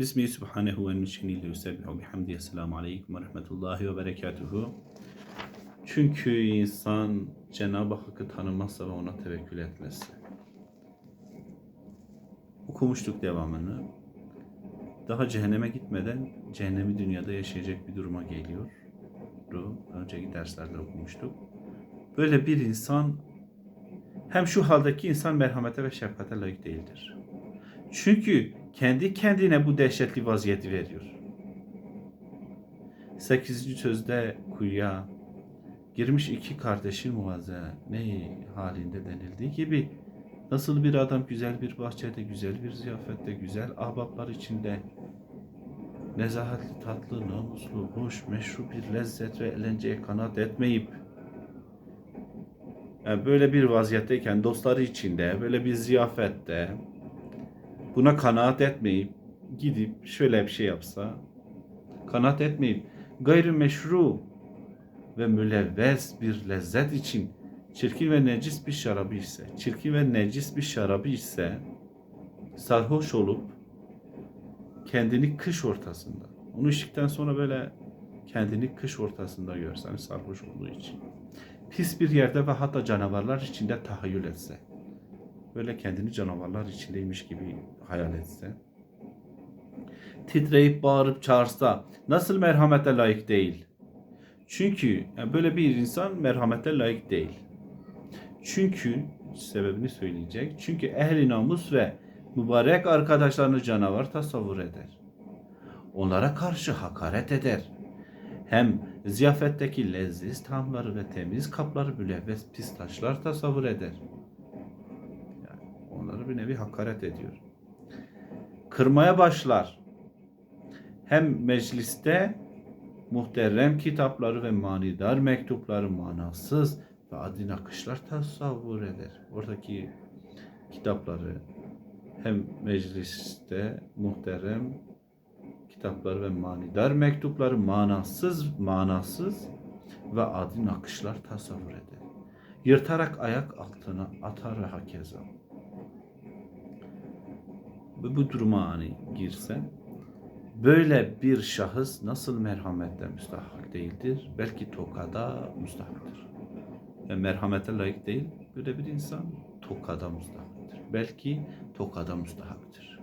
Bismihi subhanehu ve nüşeniyle yusebbihu bihamdihi. Esselamu aleyküm ve rahmetullahi ve berekatuhu. Çünkü insan Cenab-ı Hakk'ı tanımazsa ve ona tevekkül etmezse. Okumuştuk devamını. Daha cehenneme gitmeden cehennemi dünyada yaşayacak bir duruma geliyor. Önceki derslerde okumuştuk. Böyle bir insan hem şu haldeki insan merhamete ve şefkate layık değildir. Çünkü kendi kendine bu dehşetli vaziyeti veriyor. 8. sözde kuyuya girmiş iki kardeşin ne halinde denildiği gibi nasıl bir adam güzel bir bahçede, güzel bir ziyafette, güzel ahbaplar içinde nezahatli, tatlı, namuslu, hoş, meşru bir lezzet ve eğlenceye kanat etmeyip yani böyle bir vaziyetteyken dostları içinde, böyle bir ziyafette buna kanaat etmeyip gidip şöyle bir şey yapsa, kanaat etmeyip gayrimeşru ve mülevves bir lezzet için çirkin ve necis bir şarabı ise, çirkin ve necis bir şarabı ise sarhoş olup kendini kış ortasında, onu içtikten sonra böyle kendini kış ortasında görsen sarhoş olduğu için pis bir yerde ve hatta canavarlar içinde tahayyül etse, böyle kendini canavarlar içindeymiş gibi hayal etse, titreyip bağırıp çağırsa nasıl merhamete layık değil? Çünkü yani böyle bir insan merhamete layık değil. Çünkü sebebini söyleyecek. Çünkü ehli namus ve mübarek arkadaşlarını canavar tasavvur eder. Onlara karşı hakaret eder. Hem ziyafetteki leziz tamları ve temiz kapları mülevves pis taşlar tasavvur eder. Onları bir nevi hakaret ediyor. Kırmaya başlar. Hem mecliste muhterem kitapları ve manidar mektupları manasız ve adi nakışlar tasavvur eder. Oradaki kitapları hem mecliste muhterem kitapları ve manidar mektupları manasız manasız ve adi nakışlar tasavvur eder. Yırtarak ayak altına atar ve hakeza. Bu duruma hani girse böyle bir şahıs nasıl merhamette müstahak değildir? Belki tokada müstahaktır. Yani merhamete layık değil, böyle bir insan tokada müstahaktır. Belki tokada müstahaktır.